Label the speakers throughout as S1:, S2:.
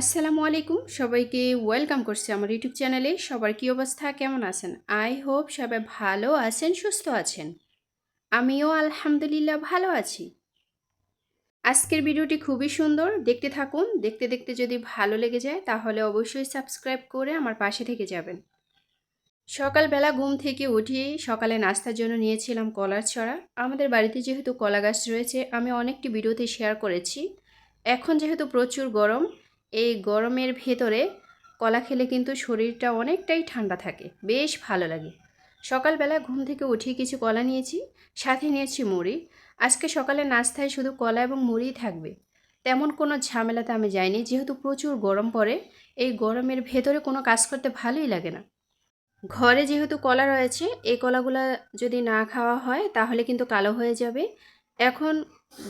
S1: আসসালামু আলাইকুম। সবাইকে ওয়েলকাম করছি আমার ইউটিউব চ্যানেলে। সবার কী অবস্থা? কেমন আছেন? আই হোপ সবাই ভালো আছেন, সুস্থ আছেন। আমিও আলহামদুলিল্লাহ ভালো আছি। আজকের ভিডিওটি খুবই সুন্দর। দেখতে থাকুন। দেখতে দেখতে যদি ভালো লেগে যায়, তাহলে অবশ্যই সাবস্ক্রাইব করে আমার পাশে থেকে যাবেন। সকালবেলা ঘুম থেকে উঠে সকালে নাস্তার জন্য নিয়েছিলাম কলার ছড়া। আমাদের বাড়িতে যেহেতু কলা গাছ রয়েছে, আমি অনেকটি ভিডিওতে শেয়ার করেছি। এখন যেহেতু প্রচুর গরম এই গরমের ভেতরে কলা খেলে কিন্তু শরীরটা অনেকটাই ঠান্ডা থাকে, বেশ ভালো লাগে। সকালবেলা ঘুম থেকে উঠে কিছু কলা নিয়েছি, সাথে নিয়েছি মুড়ি। আজকে সকালে নাস্তায় শুধু কলা এবং মুড়িই থাকবে। তেমন কোনো ঝামেলাতে আমি যাইনি, যেহেতু প্রচুর গরম পড়ে, এই গরমের ভেতরে কোনো কাজ করতে ভালোই লাগে না। ঘরে যেহেতু কলা রয়েছে, এই কলাগুলো যদি না খাওয়া হয়, তাহলে কিন্তু কালো হয়ে যাবে। এখন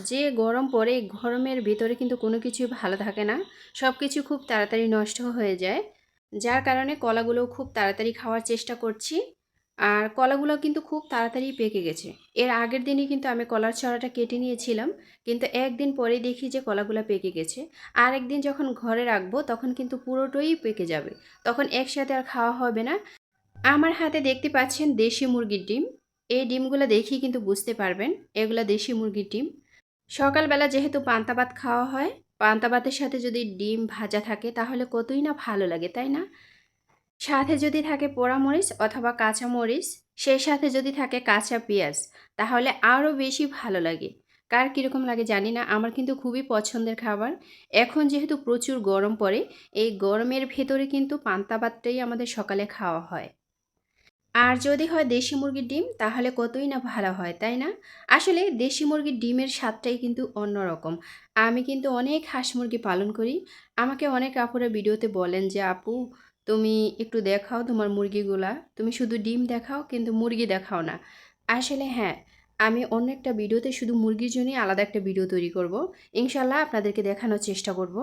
S1: যে গরম পড়ে গরমের ভিতরে কিন্তু কোনো কিছুই ভালো থাকে না। সব কিছু খুব তাড়াতাড়ি নষ্ট হয়ে যায়। যার কারণে কলাগুলো খুব তাড়াতাড়ি খাওয়ার চেষ্টা করছি। আর কলাগুলো কিন্তু খুব তাড়াতাড়ি পেকে গেছে। এর আগের দিনই কিন্তু আমি কলার ছড়াটা কেটে নিয়েছিলাম। কিন্তু একদিন পরেই দেখি যে কলাগুলো পেকে গেছে। আর একদিন যখন ঘরে রাখব তখন কিন্তু পুরোটাই পেকে যাবে। তখন একসাথে আর খাওয়া হবে না। আমার হাতে দেখতে পাচ্ছেন দেশি মুরগির ডিম। এই ডিমগুলো দেখি কিন্তু বুঝতে পারবেন। এগুলো দেশি মুরগির ডিম। সকালবেলা যেহেতু পান্তা ভাত খাওয়া হয়, পান্তা ভাতের সাথে যদি ডিম ভাজা থাকে তাহলে কতই না ভালো লাগে, তাই না? সাথে যদি থাকে পোড়া মরিচ অথবা কাঁচা মরিচ সেই সাথে যদি থাকে কাঁচা পেঁয়াজ, তাহলে আরও বেশি ভালো লাগে। কার কীরকম লাগে জানি না, আমার কিন্তু খুবই পছন্দের খাবার। এখন যেহেতু প্রচুর গরম পড়ে, এই গরমের ভেতরে কিন্তু পান্তা ভাতটাই আমাদের সকালে খাওয়া হয়। আর যদি হয় দেশি মুরগির ডিম, তাহলে কতই না ভালো হয়, তাই না? আসলে দেশি মুরগির ডিমের স্বাদটাই কিন্তু অন্যরকম। আমি কিন্তু অনেক হাঁস মুরগি পালন করি। আমাকে অনেক আপুরা ভিডিওতে বলেন যে, আপু, তুমি একটু দেখাও তোমার মুরগিগুলা। তুমি শুধু ডিম দেখাও, কিন্তু মুরগি দেখাও না। আসলে হ্যাঁ আমি অন্য একটা ভিডিওতে শুধু মুরগির জন্যই আলাদা একটা ভিডিও তৈরি করব। ইনশাল্লাহ আপনাদেরকে দেখানোর চেষ্টা করব।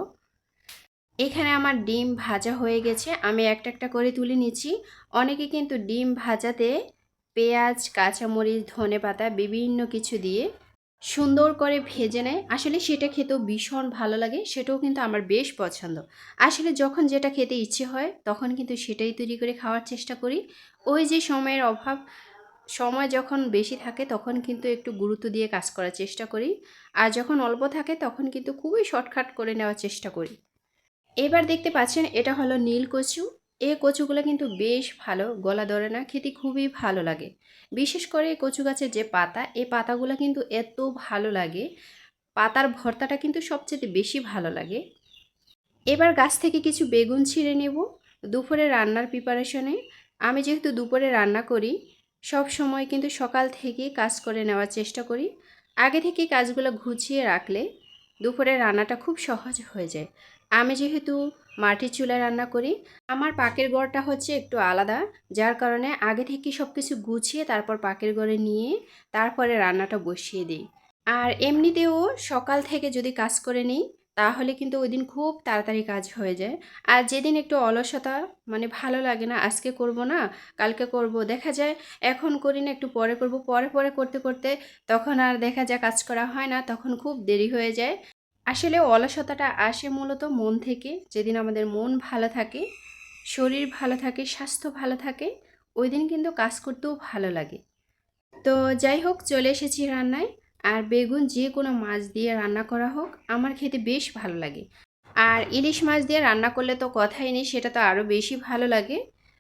S1: এখানে আমার ডিম ভাজা হয়ে গেছে। আমি একটা একটা করে তুলে নিচ্ছি। অনেকে কিন্তু ডিম ভাজাতে পেঁয়াজ, কাঁচামরিচ, ধনে পাতা বিভিন্ন কিছু দিয়ে সুন্দর করে ভেজে নেয়। আসলে সেটা খেতেও ভীষণ ভালো লাগে, সেটাও কিন্তু আমার বেশ পছন্দ। আসলে যখন যেটা খেতে ইচ্ছে হয়, তখন কিন্তু সেটাই তৈরি করে খাওয়ার চেষ্টা করি। ওই যে সময়ের অভাব, সময় যখন বেশি থাকে, তখন কিন্তু একটু গুরুত্ব দিয়ে কাজ করার চেষ্টা করি। আর যখন অল্প থাকে, তখন কিন্তু খুবই শর্টকাট করে নেওয়ার চেষ্টা করি। এবার দেখতে পাচ্ছেন এটা হলো নীল কচু। এই কচুগুলো কিন্তু বেশ ভালো, গলা ধরে না, খেতে খুবই ভালো লাগে। বিশেষ করে কচু গাছের যে পাতা, এই পাতাগুলো কিন্তু এত ভালো লাগে, পাতার ভর্তাটা কিন্তু সবচেয়ে বেশি ভালো লাগে। এবার গাছ থেকে কিছু বেগুন ছিঁড়ে নেব দুপুরে রান্নার প্রিপারেশনে আমি যেহেতু দুপুরে রান্না করি, সব সময় কিন্তু সকাল থেকে কাজ করে নেওয়ার চেষ্টা করি। আগে থেকে কাজগুলো গুছিয়ে রাখলে দুপুরে রান্নাটা খুব সহজ হয়ে যায়। আমি যেহেতু মাটির চুলায় রান্না করি, আমার পাকের গড়টা হচ্ছে একটু আলাদা, যার কারণে আগে থেকে সব কিছু গুছিয়ে তারপর পাকের গড়ে নিয়ে তারপরে রান্নাটা বসিয়ে দিই। আর এমনিতেও সকাল থেকে যদি কাজ করে নিই তাহলে কিন্তু ওই দিন খুব তাড়াতাড়ি কাজ হয়ে যায়। আর যেদিন একটু অলসতা মানে ভালো লাগে না, আজকে করব না, কালকে করব, দেখা যায় এখন করি না, একটু পরে করব, পরে পরে করতে করতে তখন আর দেখা যায় কাজ করা হয় না, তখন খুব দেরি হয়ে যায়। আসলে অলসতাটা আসে মূলত মন থেকে, যেদিন আমাদের মন ভালো থাকে, শরীর ভালো থাকে, স্বাস্থ্য ভালো থাকে, ওই দিন কিন্তু কাজ করতেও ভালো লাগে। তো যাই হোক, চলে এসেছি রান্নায়। আর বেগুন যে কোনো মাছ দিয়ে রান্না করা হোক, আমার খেতে বেশ ভালো লাগে। আর ইলিশ মাছ দিয়ে রান্না করলে তো কথাই নেই, সেটা তো আরও বেশি ভালো লাগে।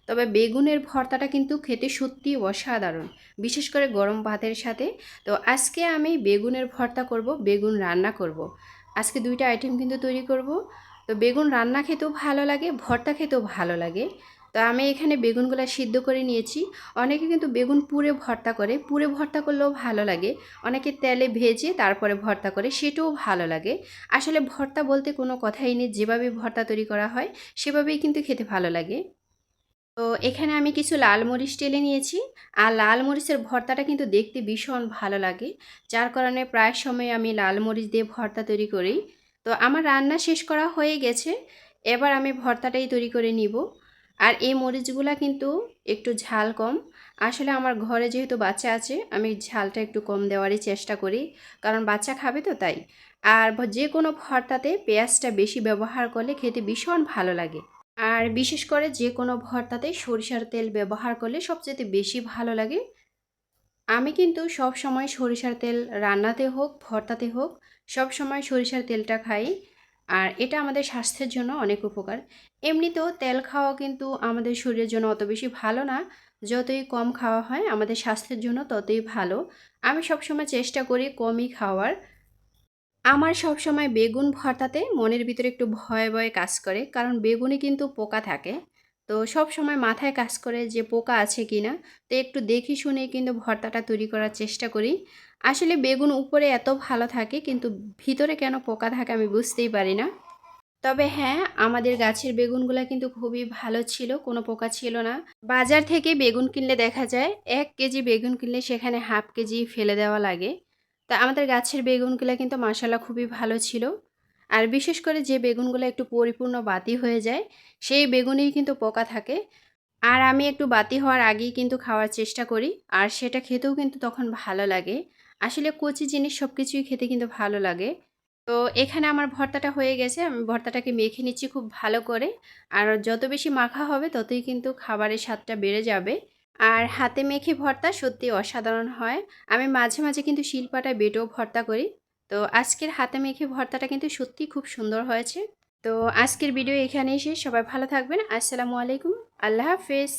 S1: তবে বেগুনের ভর্তাটা কিন্তু খেতে সত্যি অসাধারণ, বিশেষ করে গরম ভাতের সাথে। তো আজকে আমি বেগুনের ভর্তা করব, বেগুন রান্না করব। আজকে দুইটা আইটেম কিন্তু তৈরি করব। তো বেগুন রান্না খেতেও ভালো লাগে, ভর্তা খেতেও ভালো লাগে। তো আমি এখানে বেগুনগুলো সিদ্ধ করে নিয়েছি। অনেকে কিন্তু বেগুন পুরে ভর্তা করে। পুরে ভর্তা করলেও ভালো লাগে। অনেকে তেলে ভেজে তারপরে ভর্তা করে, সেটাও ভালো লাগে। আসলে ভর্তা বলতে কোনো কথাই নেই। যেভাবে ভর্তা তৈরি করা হয়, সেভাবেই কিন্তু খেতে ভালো লাগে। তো এখানে আমি কিছু লাল মরিচ টেলে নিয়েছি। আর লাল মরিচের ভর্তাটা কিন্তু দেখতে ভীষণ ভালো লাগে। যার কারণে প্রায় সময় আমি লাল মরিচ দিয়ে ভর্তা তৈরি করি। তো আমার রান্না শেষ করা হয়ে গেছে। এবার আমি ভর্তাটাই তৈরি করে নিব। আর এই মরিচগুলা কিন্তু একটু ঝাল কম। আসলে আমার ঘরে যেহেতু বাচ্চা আছে, আমি ঝালটা একটু কম দেওয়ারই চেষ্টা করি, কারণ বাচ্চা খাবে তো তাই। আর যে কোনো ভর্তাতে পেঁয়াজটা বেশি ব্যবহার করলে খেতে ভীষণ ভালো লাগে। আর বিশেষ করে যে কোনো ভর্তাতে সরিষার তেল ব্যবহার করলে সবচেয়ে বেশি ভালো লাগে। আমি কিন্তু সব সময় সরিষার তেল রান্নাতে হোক, ভর্তাতে হোক সব সময় সরিষার তেলটা খাই। আর এটা আমাদের স্বাস্থ্যের জন্য অনেক উপকার। এমনিতেও তেল খাওয়া কিন্তু আমাদের শরীরের জন্য অত বেশি ভালো না। যতই কম খাওয়া হয়, আমাদের স্বাস্থ্যের জন্য ততই ভালো। আমি সবসময় চেষ্টা করি কমই খাওয়ার। আমার সবসময় বেগুন ভর্তাতে মনের ভিতরে একটু ভয় ভয় কাজ করে। কারণ বেগুনে কিন্তু পোকা থাকে। তো সব সময় মাথায় কাজ করে যে পোকা আছে কি না, তো একটু দেখি শুনে কিন্তু ভর্তাটা তৈরি করার চেষ্টা করি। আসলে বেগুন উপরে এত ভালো থাকে কিন্তু ভিতরে কেন পোকা থাকে আমি বুঝতেই পারি না। তবে হ্যাঁ আমাদের গাছের বেগুনগুলো কিন্তু খুবই ভালো ছিল, কোনো পোকা ছিল না। বাজার থেকে বেগুন কিনলে দেখা যায়, এক কেজি বেগুন কিনলে সেখানে হাফ কেজি ফেলে দেওয়া লাগে। তা আমাদের গাছের বেগুনগুলো কিন্তু মাসালা খুবই ভালো ছিল। আর বিশেষ করে যে বেগুনগুলো একটু পরিপূর্ণ বাতি হয়ে যায়, সেই বেগুনেই কিন্তু পোকা থাকে। আর আমি একটু বাতি হওয়ার আগেই কিন্তু খাওয়ার চেষ্টা করি, আর সেটা খেতেও কিন্তু তখন ভালো লাগে। আসলে কচি জিনিস সব কিছুই খেতে কিন্তু ভালো লাগে। তো এখানে আমার ভর্তাটা হয়ে গেছে, আমি ভর্তাটাকে মেখে নিচ্ছি খুব ভালো করে। আর যত বেশি মাখা হবে ততই কিন্তু খাবারের স্বাদটা বেড়ে যাবে। আর হাতে মেখে ভর্তা সত্যি অসাধারণ হয়। আমি মাঝে মাঝে কিন্তু শিলপাটায় বেটেও ভর্তা করি। তো আজকের হাতে মেখে ভর্তাটা কিন্তু সত্যি খুব সুন্দর হয়েছে। তো আজকের ভিডিও এখানেই শেষ। সবাই ভালো থাকবেন। আসসালামু আলাইকুম। আল্লাহ হাফেজ।